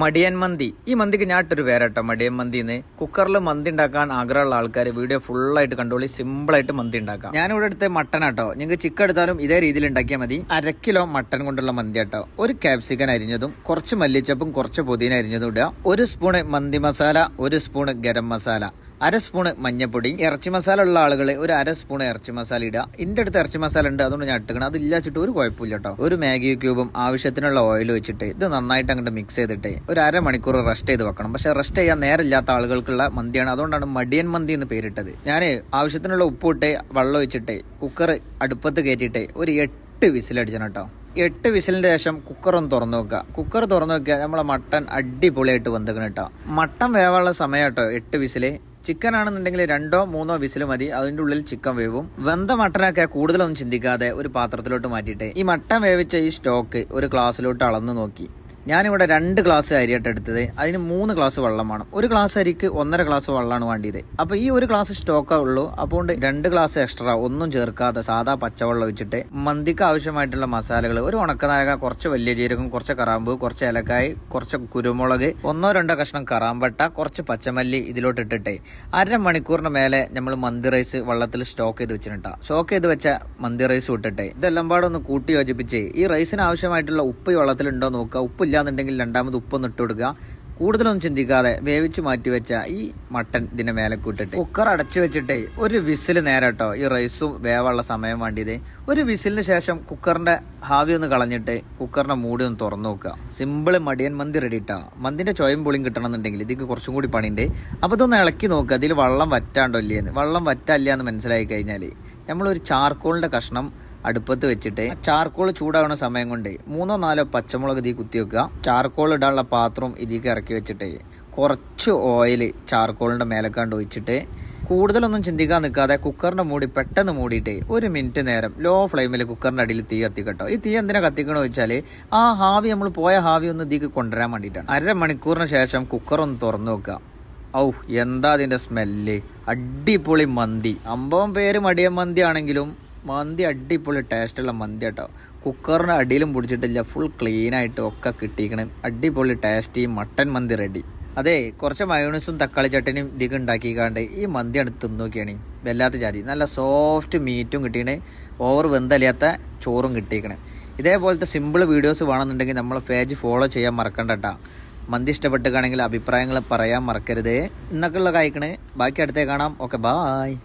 മടിയൻ മന്തി. ഈ മന്തിക്ക് ഞാട്ടൊരു പേരാട്ടോ മടിയൻ മന്തി എന്ന് കുക്കറിൽ മന്തി ഉണ്ടാക്കാൻ ആഗ്രഹമുള്ള ആൾക്കാർ വീഡിയോ ഫുള്ളായിട്ട് കണ്ടോളി സിമ്പിൾ ആയിട്ട് മന്തി ഉണ്ടാക്കാം. ഞാനിവിടെ എടുത്ത മട്ടൻ ആട്ടോ നിങ്ങൾക്ക് ചിക്കൻ എടുത്താലും ഇതേ രീതിയിൽ ഉണ്ടാക്കിയാൽ മതി. അര കിലോ മട്ടൻ കൊണ്ടുള്ള മന്തി ആട്ടോ ഒരു ക്യാപ്സിക്കൻ അരിഞ്ഞതും കുറച്ച് മല്ലിച്ചപ്പും കുറച്ച് പുതിന അരിഞ്ഞതും ഇടുക. ഒരു സ്പൂണ് മന്തി മസാല ഒരു സ്പൂണ് ഗരം മസാല. അര സ്പൂണ് മഞ്ഞപ്പൊടി ഇറച്ചി മസാല ഉള്ള ആളുകൾ ഒരു അര സ്പൂൺ ഇറച്ചി മസാല ഇടുക എന്റെ അടുത്ത് ഇറച്ചി മസാല ഉണ്ട് അതുകൊണ്ട് ഞാൻ ഇട്ടുക്കണം അത് ഇല്ലാച്ചിട്ട് ഒരു കുഴപ്പമില്ല കേട്ടോ ഒരു മാഗി ക്യൂബും ആവശ്യത്തിനുള്ള ഓയിൽ വെച്ചിട്ട് ഇത് നന്നായിട്ട് അങ്ങോട്ട് മിക്സ് ചെയ്തിട്ട് ഒരു അര മണിക്കൂർ റെസ്റ്റ് ചെയ്ത് വെക്കണം. പക്ഷെ റെസ്റ്റ് ചെയ്യാൻ നേരമില്ലാത്ത ആളുകൾക്കുള്ള മന്തിയാണ്. അതുകൊണ്ടാണ് മടിയൻ മന്തി എന്ന് പേരിട്ടത്. ഞാൻ ആവശ്യത്തിനുള്ള ഉപ്പിട്ട് വെള്ളം ഒഴിച്ചിട്ട് കുക്കർ അടുപ്പത്ത് കയറ്റിയിട്ട് ഒരു എട്ട് വിസിലടിച്ചണം കേട്ടോ എട്ട് വിസിലിന്റെ ശേഷം കുക്കർ ഒന്ന് തുറന്നു വെക്കുക കുക്കർ തുറന്നു നോക്കിയാൽ നമ്മളെ മട്ടൻ അടിപൊളിയായിട്ട് വന്നിക്കണം കേട്ടോ മട്ടൻ വേവാനുള്ള സമയം കേട്ടോ എട്ട് വിസിൽ. ചിക്കൻ ആണെന്നുണ്ടെങ്കിൽ രണ്ടോ മൂന്നോ വിസിൽ മതി. അതിന്റെ ഉള്ളിൽ ചിക്കൻ വേവും. വെന്ത മട്ടനൊക്കെ കൂടുതലൊന്നും ചിന്തിക്കാതെ ഒരു പാത്രത്തിലോട്ട് മാറ്റിയിട്ട് ഈ മട്ടൻ വേവിച്ച ഈ സ്റ്റോക്ക് ഒരു ഗ്ലാസ്സിലോട്ട് അളന്ന് നോക്കി. ഞാനിവിടെ രണ്ട് ഗ്ലാസ് അരിയായിട്ട് എടുത്തത്. അതിന് മൂന്ന് ഗ്ലാസ് വെള്ളം വേണം ഒരു ഗ്ലാസ് അരിക്ക് ഒന്നര ഗ്ലാസ് വെള്ളമാണ് വേണ്ടിയത്. അപ്പൊ ഈ ഒരു ഗ്ലാസ് സ്റ്റോക്കേ ഉള്ളൂ. അപ്പോൾ രണ്ട് ഗ്ലാസ് എക്സ്ട്രാ ഒന്നും ചേർക്കാതെ സാധാ പച്ചവെള്ളം ഒഴിച്ചിട്ട് മന്തിക്ക് ആവശ്യമായിട്ടുള്ള മസാലകൾ ഒരു ഉണക്കനായക കുറച്ച് വലിയ ജീരകം കുറച്ച് കറാമ്പ് കുറച്ച് ഏലക്കായ് കുറച്ച് കുരുമുളക് ഒന്നോ രണ്ടോ കഷ്ണം കറാമ്പട്ട കുറച്ച് പച്ചമല്ലി ഇതിലോട്ട് ഇട്ടിട്ട് അരമണിക്കൂറിന് മേലെ നമ്മൾ മന്തി റൈസ് വെള്ളത്തിൽ സ്റ്റോക്ക് ചെയ്ത് വെച്ചിട്ടുണ്ട് സ്റ്റോക്ക് ചെയ്ത് വെച്ച മന്തി റൈസ് ഇട്ടിട്ട് ഇതെല്ലാം പാടെ ഒന്ന് കൂട്ടി യോജിപ്പിച്ച് ഈ റൈസിന് ആവശ്യമായിട്ടുള്ള ഉപ്പ് വെള്ളത്തിലുണ്ടോ നോക്കുക. ഉപ്പില്ലാന്നുണ്ടെങ്കിൽ രണ്ടാമത് ഉപ്പൊന്ന് ഇട്ട് കൊടുക്കുക. കൂടുതലൊന്നും ചിന്തിക്കാതെ വേവിച്ച് മാറ്റി വെച്ച ഈ മട്ടൻ ഇതിനെ മേലെ കൂട്ടിട്ട് കുക്കർ അടച്ചു വെച്ചിട്ട് ഒരു വിസിൽ നേരട്ടോ ഈ റൈസും വേവുള്ള സമയം വേണ്ടിയത്. ഒരു വിസിലിന് ശേഷം കുക്കറിന്റെ ഹാവി ഒന്ന് കളഞ്ഞിട്ട് കുക്കറിന്റെ മൂടി ഒന്ന് തുറന്നു നോക്കുക. സിമ്പിൾ മടിയൻ മന്തി റെഡി ഇട്ടാ മന്തിന്റെ ചോയം പൊളിയും കിട്ടണമെന്നുണ്ടെങ്കിൽ ഇതിക്ക് കുറച്ചും കൂടി പണിയുണ്ട്. അപ്പൊ ഇതൊന്ന് ഇളക്കി നോക്കുക. അതിൽ വെള്ളം വറ്റാണ്ടോ ഇല്ലേന്ന്. വെള്ളം വറ്റല്ല എന്ന് മനസ്സിലായി കഴിഞ്ഞാൽ നമ്മളൊരു ചാർക്കോളിന്റെ കഷ്ണം അടുപ്പത്ത് വെച്ചിട്ട് ചാർക്കോൾ ചൂടാവുന്ന സമയം കൊണ്ട് മൂന്നോ നാലോ പച്ചമുളക് ഇതിൽ കുത്തി വെക്കുക. ചാർക്കോൾ ഇടാനുള്ള പാത്രം ഇതിലേക്ക് ഇറക്കി വെച്ചിട്ട് കുറച്ച് ഓയിൽ ചാർക്കോളിന്റെ മേലക്കാണ്ട് ഒഴിച്ചിട്ട് കൂടുതലൊന്നും ചിന്തിക്കാൻ നിൽക്കാതെ കുക്കറിന്റെ മൂടി പെട്ടെന്ന് മൂടിയിട്ട് ഒരു മിനിറ്റ് നേരം ലോ ഫ്ലെയിമിൽ കുക്കറിന്റെ അടിയിൽ തീ കത്തിക്കട്ടോ. ഈ തീ എന്തിനാ കത്തിക്കണോ വെച്ചാൽ ആ ഹാവി നമ്മൾ പോയ ഹാവി ഒന്ന് ഇതിക്ക് കൊണ്ടുവരാൻ വേണ്ടിയിട്ടാണ്. അരമണിക്കൂറിന് ശേഷം കുക്കർ ഒന്ന് തുറന്നു വെക്കുക ഔ എന്താ അതിന്റെ സ്മെല്ല് അടിപൊളി മന്തി. അമ്പവം പേര് മടിയൻ മന്തി ആണെങ്കിലും മന്തി അടിപൊളി ടേസ്റ്റുള്ള മന്തി കേട്ടോ. കുക്കറിന്റെ അടിയിലും പിടിച്ചിട്ടില്ല ഫുൾ ക്ലീൻ ആയിട്ട് ഒക്കെ കിട്ടിയിരിക്കണം അടിപൊളി ടേസ്റ്റി മട്ടൻ മന്തി റെഡി അതെ കുറച്ച് മയോണീസും തക്കാളി ചട്ടനിയും ഇതിക്ക് ഉണ്ടാക്കിക്കാണ്ട് ഈ മന്തി അടുത്ത് തിന്നോക്കിയാണ്. വല്ലാത്ത ജാതി. നല്ല സോഫ്റ്റ് മീറ്റും കിട്ടിയണേ ഓവർ വെന്തലിയാത്ത ചോറും കിട്ടിയിക്കണേ. ഇതേപോലത്തെ സിമ്പിൾ വീഡിയോസ് വേണമെന്നുണ്ടെങ്കിൽ നമ്മൾ പേജ് ഫോളോ ചെയ്യാൻ മറക്കണ്ട കേട്ടോ മന്തി ഇഷ്ടപ്പെട്ടുകയാണെങ്കിൽ അഭിപ്രായങ്ങൾ പറയാൻ മറക്കരുത്. ഇന്നൊക്കെയുള്ള കായ്ക്കണേ ബാക്കി അടുത്തേ കാണാം. Okay bye